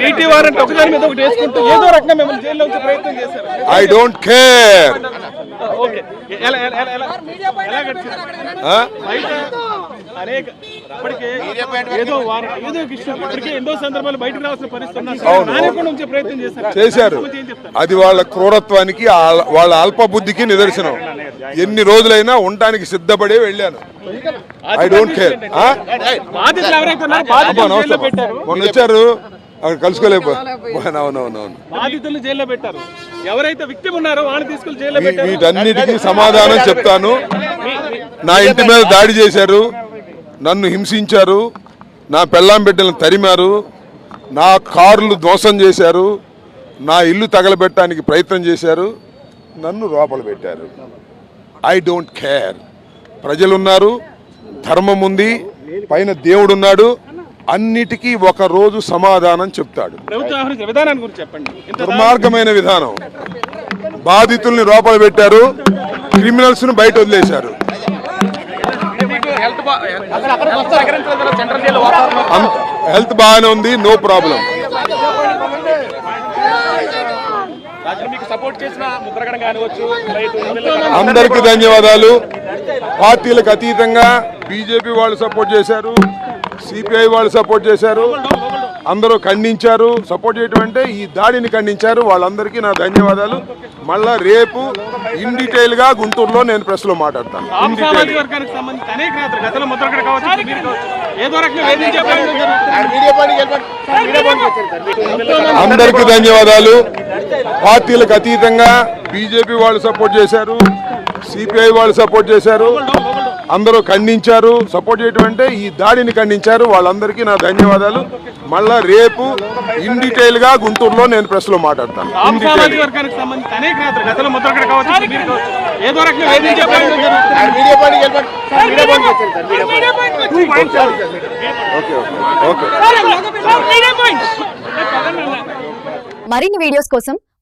PT warrant ఒకదాని మీద ఒకటి వేసుకుంటూ ఏదో రకంగా మిమ్మల్ని జైల్లో ఉంచే ప్రయత్నం చేశారు. ఐ డోంట్ కేర్ అనేక ఏదో ఏదో ఎన్నో సందర్భాలు బయటకు రావాల్సిన పరిస్థితి ప్రయత్నం చేశారు. అది వాళ్ళ క్రూరత్వానికి వాళ్ళ అల్ప బుద్ధికి నిదర్శనం. ఎన్ని రోజులైనా ఉండటానికి సిద్ధపడే వెళ్ళాను. ఐ డోంట్ కేర్ మొన్న వచ్చారు. అక్కడ కలుసుకోలేకపో అవునవునవును బాధితులు జైల్లో పెట్టారు. ఎవరైతే విక్టిమ్ ఉన్నారో వాళ్ళని తీసుకెళ్ళి జైల్లో పెట్టారు. వీటన్నిటికీ సమాధానం చెప్తాను. నా ఇంటి మీద దాడి చేశారు. నన్ను హింసించారు. నా పెళ్ళాం బిడ్డలను తరిమారు. నా కార్లు ధ్వంసం చేశారు. నా ఇల్లు తగలబెట్టడానికి ప్రయత్నం చేశారు. నన్ను లోపల పెట్టారు. ఐ డోంట్ కేర్ ప్రజలున్నారు. ధర్మం ఉంది. పైన దేవుడున్నాడు. అన్నిటికీ ఒక రోజు సమాధానం చెప్తాడు. దుర్మార్గమైన విధానం. బాధితుల్ని లోపల పెట్టారు క్రిమినల్స్ను బయట వదిలేశారు. హెల్త్ బాగానే ఉంది నో ప్రాబ్లం. అందరికీ ధన్యవాదాలు. పార్టీలకు అతీతంగా బీజేపీ వాళ్ళు సపోర్ట్ చేశారు సిపిఐ వాళ్ళు సపోర్ట్ చేశారు అందరూ ఖండించారు. సపోర్ట్ చేయటం అంటే ఈ దాడిని ఖండించారు. వాళ్ళందరికీ నా ధన్యవాదాలు. మళ్ళా రేపు ఇన్ డీటెయిల్గా గుంటూరులో నేను ప్రెస్లో మాట్లాడతాను ఇన్ డీటెయిల్. అందరికీ ధన్యవాదాలు. పార్టీలకు అతీతంగా బీజేపీ వాళ్ళు సపోర్ట్ చేశారు సిపిఐ వాళ్ళు సపోర్ట్ చేశారు అందరూ ఖండించారు. సపోర్ట్ చేయటం అంటే ఈ దాడిని ఖండించారు. వాళ్ళందరికీ నా ధన్యవాదాలు. మళ్ళా రేపు ఇన్ డీటెయిల్గా గుంటూరులో నేను ప్రెస్లో మాట్లాడతాను మరిన్ని వీడియోస్ కోసం